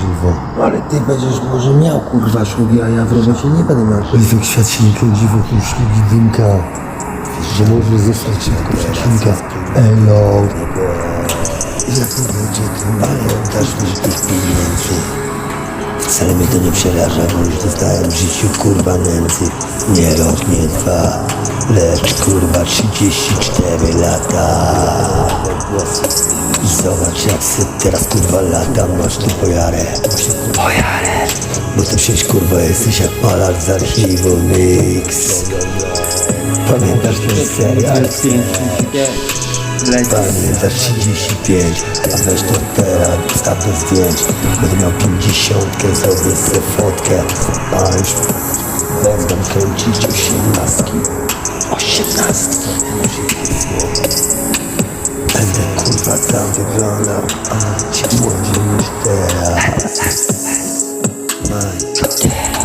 Żywo. Ale ty będziesz może miał kurwa szlugi, a ja w robocie nie będę miał. Jak świat się nie kręci wokół szlugi dymka. Że może zostać szybko przecinka. Elo. Ile to będzie to? Ale dasz mi tych pieniędzy. Wcale mnie to nie przeraża, bo już dostałem w życiu kurwa nędzy. Nie rok, nie dwa, lecz kurwa 34 lata. I zobacz jak se teraz kurwa lata, masz tu pojarę. Pojarę. Bo to przecież kurwa jesteś jak malarz z archiwum Mix. Pamiętasz ten serial? Pamiętasz 35, a to teraz, staw do zdjęć. Będę miał 50, zrobię sobie fotkę. Już będą kręcić osiemnastki. Osiemnastki? Będę kurwa tam wyglądał, a ci młodzi niż teraz. Będę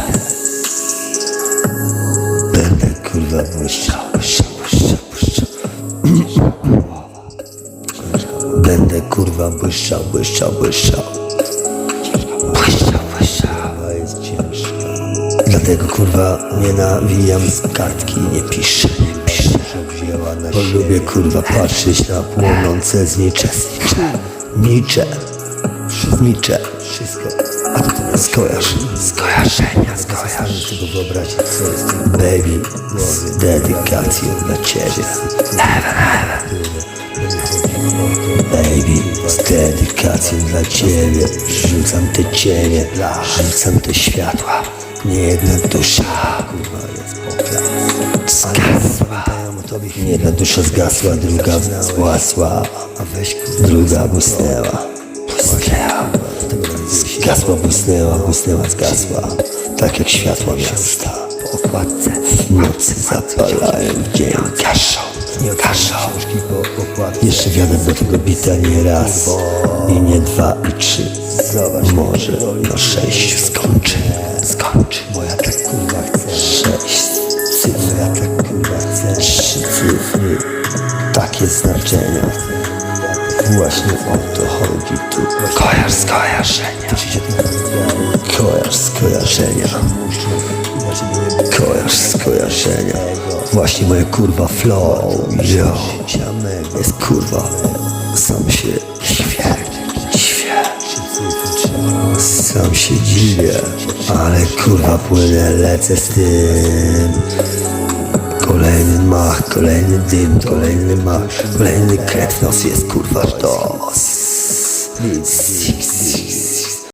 kurwa błyszczał, błyszczał, błyszczał. Błyszczał, błyszczał. Kurwa jest ciężka. Dlatego kurwa nie nawijam z kartki, nie piszę, nie piszę. Bo lubię kurwa patrzeć na płonące znicze, nicze, nicze, wszystko. Skojarz, skojarzenia, skojarz. tego wyobrazić, co jest baby z dedykacją dla ciebie. Baby, z dedykacją dla ciebie Rzucam te cienie, rzucam te światła. Nie jedna dusza Kurwa jest Zgasła. Nie jedna dusza zgasła, druga złasła A weź druga błysnęła. Błysnęła. Zgasła, błysnęła, błysnęła, zgasła. Tak jak światła miasta. Okładce nocy zapalają dzień. Gaszą, gaszą Jeszcze wiadę do tego bita nie raz I nie dwa i trzy. Może na sześć skończy. Skończy. Moja tak kurwa chce. Sześć cyfr. Ja tak kurwa chcę Trzy cyfry. Takie znaczenia Właśnie o to chodzi tu. Kojarz skojarzenia. Kojarz skojarzenia Kojarz skojarzenia. Właśnie moje kurwa flow. Yo. Jest kurwa. Sam się dziwię Sam się dziwię Ale kurwa płynę lecę z tym. Kolejny mach, kolejny dym, kolejny mach, kolejny kret w nos jest kurwa sztos.